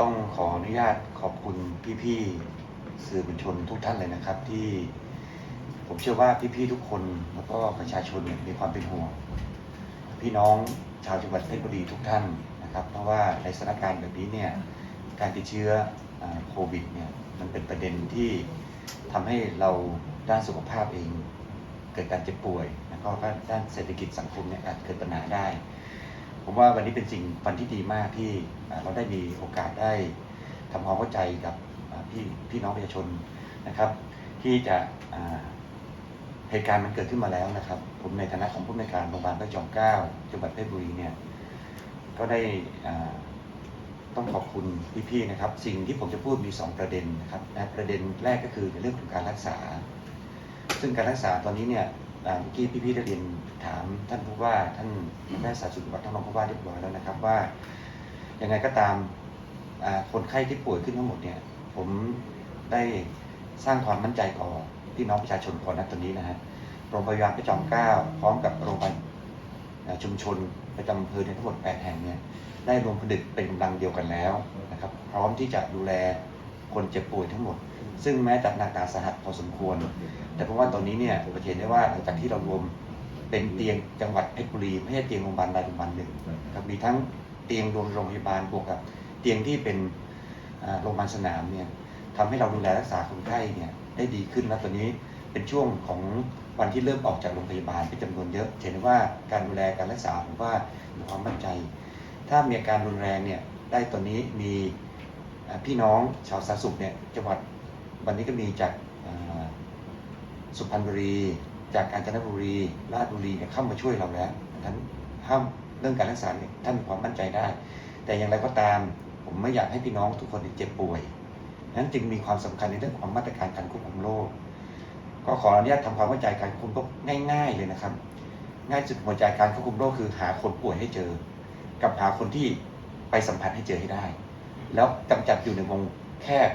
ต้องขออนุญาตขอบคุณพี่ๆสื่อมวลชนทุกท่านเลยนะครับ ที่ผมเชื่อว่าพี่ๆทุกคนแล้วก็ประชาชนมีความเป็นห่วงพี่น้องชาวจังหวัดเพชรบุรีทุกท่านนะครับ เพราะว่าในสถานการณ์แบบนี้เนี่ยการติดเชื้อโควิดเนี่ยมันเป็นประเด็นที่ทำให้เราด้านสุขภาพเอง เกิดการเจ็บป่วยแล้วก็ด้านเศรษฐกิจสังคมเนี่ยอาจเกิดปัญหาได้ ผมว่าวันนี้เป็นสิ่งวันที่ดีมากที่เราได้มีโอกาสได้ทำความเข้าใจกับพี่พี่น้องประชาชนนะครับ ที่จะเหตุการณ์มันเกิดขึ้นมาแล้วนะครับ ผมในฐานะของผู้ในการโรงพยาบาลพระจอมเกล้าจังหวัดเพชรบุรีเนี่ยก็ได้ต้องขอบคุณพี่ๆนะครับ สิ่งที่ผมจะพูดมี 2 ประเด็นนะครับประเด็นแรกก็คือในเรื่องของการรักษา ซึ่งการรักษาตอนนี้เนี่ย เมื่อกี้พี่ๆได้เรียนถามท่านผู้ว่าท่านแม่สาธารณสุขจังหวัดท่านรองผู้ว่าเรียบร้อยแล้วนะครับว่ายังไงก็ตามคนไข้ที่ป่วยขึ้นทั้งหมดเนี่ยผมได้สร้างความมั่นใจก่อพี่น้องประชาชนก่อนนะตอนนี้นะฮะโรงพยาบาลพระจอมเกล้าพร้อมกับโรงพยาบาลชุมชนประจำอำเภอในทั้งหมด 8 แห่งเนี่ยได้รวมผนึกเป็นกำลังเดียวกันแล้วนะครับ พร้อมที่จะดูแลคนเจ็บป่วยทั้งหมด ซึ่งแม้จะหนักหนาสาหัสพอสมควร แต่เพราะว่าตอนนี้เนี่ยเระเห็นได้ว่าหลังจากที่เรารวมเป็นเตียงจังหวัดเพชรบุรีไม่ใช่เตียงโรงพยาบาลรายโรงพยาบาลหนึ่งครับมีทั้งเตียงรวมโรงพยาบาลบวกกับเตียงที่เป็นโรงพยาบาลสนามเนี่ยทำให้เราดูแลรักษาคนไข้เนี่ยได้ดีขึ้นแล้วตอนนี้เป็นช่วงของวันที่เริ่มออกจากโรงพยาบาลเป็นจำนวนเยอะเห็นว่าการดูแลการรักษาผมว่ามีความมั่นใจ ถ้ามีอาการรุนแรงเนี่ยได้ตอนนี้มีพี่น้องชาวสาธารณสุขเนี่ยจังหวัด วันนี้ก็มีจากสุพรรณบุรี จากกาญจนบุรีราชบุรีเนี่ยเข้ามาช่วยเราแล้วท่านห้ามเรื่องการรักษาเนี่ยท่านมีความมั่นใจได้ แต่อย่างไรก็ตามผมไม่อยากให้พี่น้องทุกคนเจ็บป่วยนั้นจึงมีความสำคัญในเรื่องของมาตรการการควบคุมโรคก็ขออนุญาตทำความเข้าใจการควบคุมโรคง่าย ๆ เลยนะครับ ง่ายสุดหัวใจการควบคุมโรคคือหาคนป่วยให้เจอ กับหาคนที่ไปสัมผัสให้เจอให้ได้ แล้วกำจัดอยู่ในวงแคบ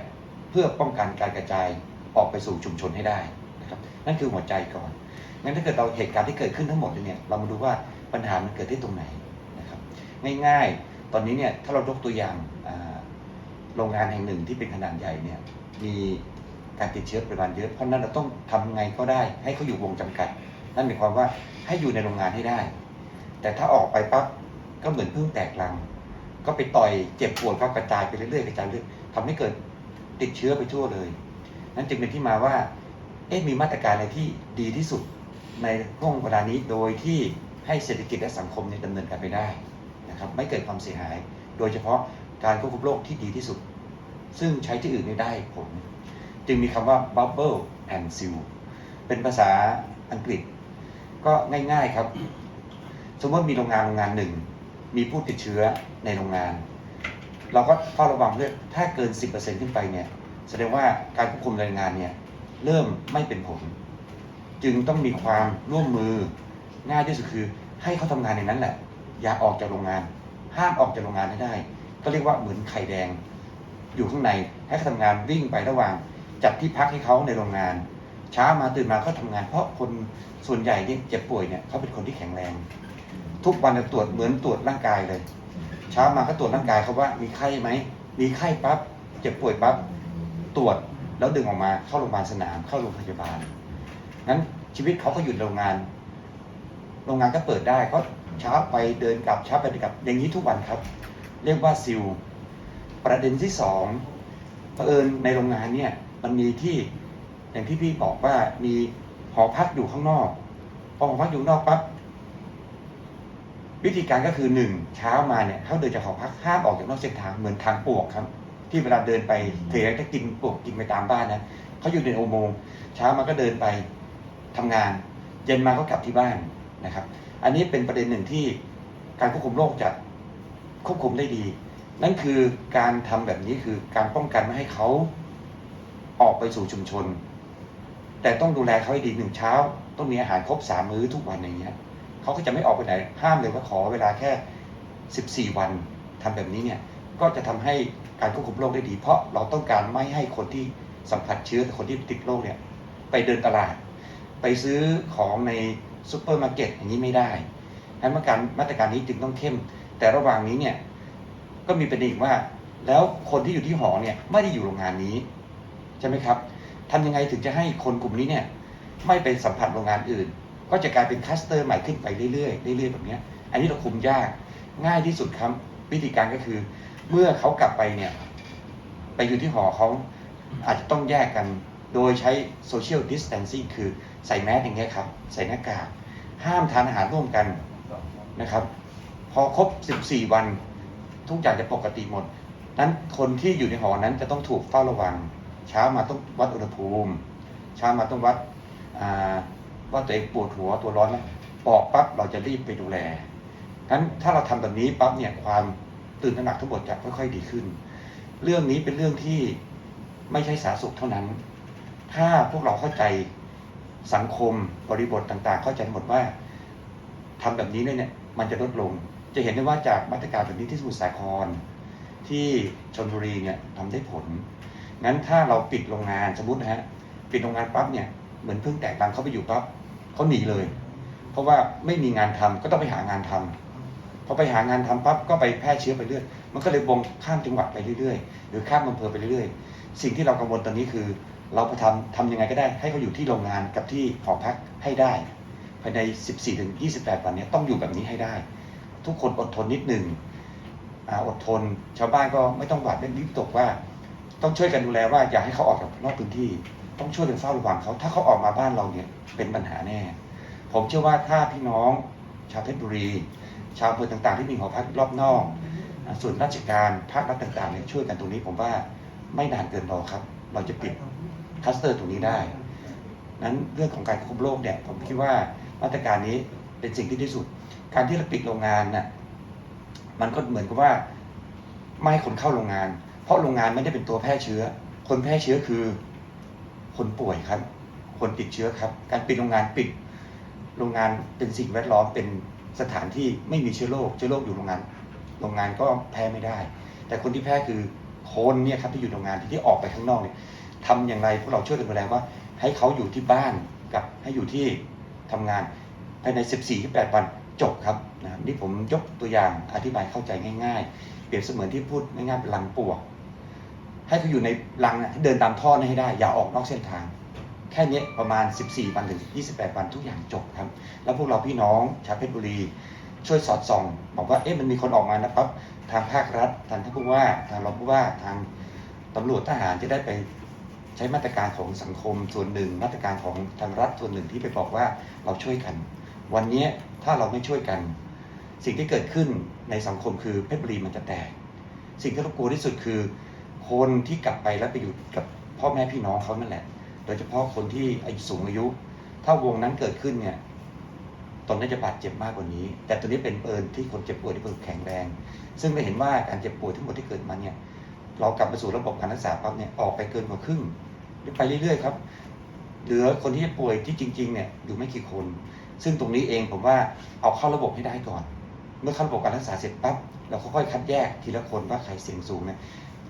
เพื่อป้องกันการกระจายออกไปสู่ชุมชนให้ได้นะครับนั่นคือหัวใจก่อนงั้นถ้าเกิดเราเหตุการณ์ที่เกิดขึ้นทั้งหมดเลยเนี่ยเรามาดูว่าปัญหามันเกิดที่ตรงไหนนะครับง่ายๆ ตอนนี้เนี่ยถ้าเรายกตัวอย่างโรงงานแห่งหนึ่งที่เป็นขนาดใหญ่เนี่ยมีการติดเชื้อปริมาณเยอะ เพราะนั้นเราต้องทำไงก็ได้ ให้เขาอยู่วงจำกัด นั่นหมายความว่าให้อยู่ในโรงงานให้ได้ แต่ถ้าออกไปปั๊บก็เหมือนเพิ่งแตกรัง ก็ไปต่อยเจ็บปวดก็กระจายไปเรื่อยๆกระจายเรื่อยทำให้เกิด ติดเชื้อไปทั่วเลย นั่นจึงเป็นที่มาว่า เอ๊ะมีมาตรการอะไรที่ดีที่สุดในห่วงเวลานี้โดยที่ให้เศรษฐกิจและสังคมเนี่ยดำเนินการไปได้นะครับไม่เกิดความเสียหาย โดยเฉพาะการควบคุมโรคที่ดีที่สุด ซึ่งใช้ที่อื่นไม่ได้ผล จึงมีคำว่า bubble and seal เป็นภาษาอังกฤษ ก็ง่ายๆครับ สมมติมีโรงงานโรงงานหนึ่ง มีผู้ติดเชื้อในโรงงาน เราก็เฝ้าระวังด้วยถ้าเกิน 10%ขึ้นไปเนี่ยแสดงว่าการควบคุมแรงงานเนี่ยเริ่มไม่เป็นผล จึงต้องมีความร่วมมือง่ายที่สุดคือ ให้เขาทำงานในนั้นแหละ อย่าออกจากโรงงาน ห้ามออกจากโรงงานให้ได้ ก็เรียกว่าเหมือนไข่แดง อยู่ข้างในให้เขาทำงานวิ่งไประหว่าง จัดที่พักให้เขาในโรงงาน เช้ามาตื่นมาเขาทำงาน เพราะคนส่วนใหญ่เนี่ยเจ็บป่วยเนี่ยเขาเป็นคนที่แข็งแรง ทุกวันจะตรวจเหมือนตรวจร่างกายเลย เช้ามาก็ตรวจร่างกายเขาว่ามีไข้ไหม มีไข้ปั๊บเจ็บป่วยปั๊บตรวจแล้วดึงออกมาเข้าโรงพยาบาลสนามเข้าโรงพยาบาลงั้นชีวิตเขาก็อยู่โรงงาน โรงงานก็เปิดได้เขาเช้าไปเดินกลับเช้าไปเดินกลับ อย่างนี้ทุกวันครับ เรียกว่าซิลประเด็นที่สองเผอิญในโรงงานเนี่ยมันมีที่อย่างที่พี่บอกว่ามีหอพักอยู่ข้างนอกพอหอพักอยู่นอกปั๊บ วิธีการก็คือหนึ่งเช้ามาเนี่ยเขาเดินจากหอพักห้ามออกจากนอกเส้นทางเหมือนทางปวกครับ ที่เวลาเดินไปเทจะกินปวกกินไปตามบ้านนะเขาอยู่ในอุโมงค์เช้ามาก็เดินไปทำงาน เย็นมาก็กลับที่บ้านนะครับ อันนี้เป็นประเด็นหนึ่งที่การควบคุมโรคจะควบคุมได้ดี นั่นคือการทำแบบนี้คือการป้องกันไม่ให้เขาออกไปสู่ชุมชน แต่ต้องดูแลเขาให้ดีหนึ่งเช้า ต้องมีอาหารครบสามมื้อทุกวันอย่างเงี้ย เขาก็จะไม่ออกไปไหน ห้ามเลยว่าขอเวลาแค่ 14 วันทำแบบนี้เนี่ยก็จะทำให้การควบคุมโรคได้ดี เพราะเราต้องการไม่ให้คนที่สัมผัสเชื้อคนที่ติดโรคเนี่ยไปเดินตลาด ไปซื้อของในซูเปอร์มาร์เก็ตอย่างนี้ไม่ได้ดังนั้นมาตรการมาตรการนี้จึงต้องเข้ม แต่ระหว่างนี้เนี่ยก็มีประเด็นว่า แล้วคนที่อยู่ที่หอเนี่ยไม่ได้อยู่โรงงานนี้ใช่ไหมครับทำยังไงถึงจะให้คนกลุ่มนี้เนี่ยไม่ไปสัมผัสโรงงานอื่น ก็จะกลายเป็นคัสเตอร์ใหม่ขึ้นไปเรื่อยๆเรื่อยๆแบบนี้อันนี้เราคุมยากง่ายที่สุดครับวิธีการก็คือ เมื่อเขากลับไปเนี่ย ไปอยู่ที่หอเขาอาจจะต้องแยกกัน โดยใช้ social distancing คือใส่แมสอย่างเงี้ยครับ ใส่หน้ากากห้ามทานอาหารร่วมกันนะครับ พอครบ 14 วัน ทุกอย่างจะปกติหมด นั้นคนที่อยู่ในหอนั้นจะต้องถูกเฝ้าระวัง เช้ามาต้องวัดอุณหภูมิ เช้ามาต้องวัดอ่า ว่าตัวเองปวดหัวตัวร้อนไหมบอกปั๊บเราจะรีบไปดูแลนั้นถ้าเราทำแบบนี้ปั๊บเนี่ยความตื่นตระหนักทั้งหมดจะค่อยๆดีขึ้น เรื่องนี้เป็นเรื่องที่ไม่ใช่สาธารณสุขเท่านั้น ถ้าพวกเราเข้าใจสังคมบริบทต่างๆ เข้าใจหมดว่าทำแบบนี้เนี่ยมันจะลดลง จะเห็นได้ว่าจากมาตรการแบบนี้ที่สมุทรสาคร ที่ชนบุรีเนี่ยทำได้ผล งั้นถ้าเราปิดโรงงานสมมตินะฮะปิดโรงงานปั๊บเนี่ยเหมือนเพิ่งแตกรังเข้าไปอยู่ปั๊บ เขาหนีเลย เพราะว่าไม่มีงานทำก็ต้องไปหางานทำพอไปหางานทำปั๊บก็ไปแพร่เชื้อไปเรื่อยมันก็เลยวงข้ามจังหวัดไปเรื่อยๆ หรือข้ามอำเภอไปเรื่อยๆ สิ่งที่เรากังวลตอนนี้คือ เราไปทำทำยังไงก็ได้ ให้เขาอยู่ที่โรงงานกับที่หอพักให้ได้ ภายใน 14-28 วันนี้ต้องอยู่แบบนี้ให้ได้ ทุกคนอดทนนิดหนึ่งออดทน ชาวบ้านก็ไม่ต้องหวาดเล่นวิตกว่า ต้องช่วยกันดูแลว่าอย่าให้เขาออกจากนอกพื้นที่ ต้องช่วยกันเฝ้าระวังเขาถ้าเขาออกมาบ้านเราเนี่ยเป็นปัญหาแน่ ผมเชื่อว่าถ้าพี่น้องชาวเพชรบุรี ชาวอำเภอต่างๆ ที่มีหอพักรอบนอกส่วนราชการภาครัฐต่างๆเนี่ยช่วยกันตรงนี้ผมว่าไม่นานเกินรอครับ เราจะปิดคลัสเตอร์ตรงนี้ได้ นั้นเรื่องของการควบคุมโรคเนี่ยผมคิดว่ามาตรการนี้เป็นสิ่งที่ดีที่สุด การที่เราปิดโรงงานน่ะมันก็เหมือนกับว่าไม่ให้คนเข้าโรงงาน เพราะโรงงานไม่ได้เป็นตัวแพร่เชื้อ คนแพร่เชื้อคือ คนป่วยครับ คนติดเชื้อครับ การปิดโรงงานปิด โรงงานเป็นสิ่งแวดล้อมเป็นสถานที่ไม่มีเชื้อโรคเชื้อโรคอยู่โรงงาน โรงงานก็แพร่ไม่ได้ แต่คนที่แพร่คือคนเนี่ยครับที่อยู่โรงงานที่ที่ออกไปข้างนอกเนี่ยทำอย่างไรพวกเราช่วยกันดูแลว่า ให้เขาอยู่ที่บ้านกับให้อยู่ที่ทำงานภายใน 14-8 วันจบครับนะครับนี่ผมยกตัวอย่างอธิบายเข้าใจง่าย ๆ เปรียบเสมือนที่พูดง่ายๆเป็นลังปวก ให้เขาอยู่ในรังน่ะเดินตามท่อนั้นให้ได้ อย่าออกนอกเส้นทาง แค่นี้ประมาณ 14 วันถึง 28 วันทุกอย่างจบครับ แล้วพวกเราพี่น้องชาวเพชรบุรี ช่วยสอดส่อง บอกว่าเอ๊ะมันมีคนออกมานะปั๊บทางภาครัฐทางท่านผู้ว่าทางรองผู้ว่าทางตำรวจทหารจะได้ไปใช้มาตรการของสังคมส่วนหนึ่ง มาตรการของทางรัฐส่วนหนึ่งที่ไปบอกว่าเราช่วยกัน วันนี้ถ้าเราไม่ช่วยกัน สิ่งที่เกิดขึ้นในสังคมคือเพชรบุรีมันจะแตกสิ่งที่เรากลัวที่สุดคือ คนที่กลับไปแล้วไปอยู่กับพ่อแม่พี่น้องเขานั่นแหละ โดยเฉพาะคนที่อายุสูงอายุ ถ้าวงนั้นเกิดขึ้นเนี่ยตนน่าจะบาดเจ็บมากกว่านี้ แต่ตัวนี้เป็นเอิญที่คนเจ็บป่วยที่เพิ่งแข็งแรง ซึ่งเราเห็นว่าการเจ็บป่วยทั้งหมดที่เกิดมาเนี่ย เรากลับมาสู่ระบบการรักษาปั๊บเนี่ยออกไปเกินกว่าครึ่งไปเรื่อยๆครับ เหลือคนที่ป่วยที่จริงๆเนี่ยอยู่ไม่กี่คน ซึ่งตรงนี้เองผมว่าเอาเข้าระบบให้ได้ก่อน เมื่อเข้าระบบการรักษาเสร็จปั๊บเราค่อยๆคัดแยกทีละคนว่าใครเสี่ยงสูงเนี่ย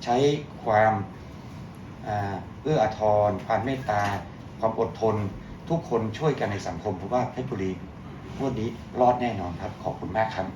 ใช้ความเอื้ออาทร ความเมตตา ความอดทน ทุกคนช่วยกันในสังคมผมว่าเพชรบุรีงวดนี้รอดแน่นอนครับ ขอบคุณมากครับ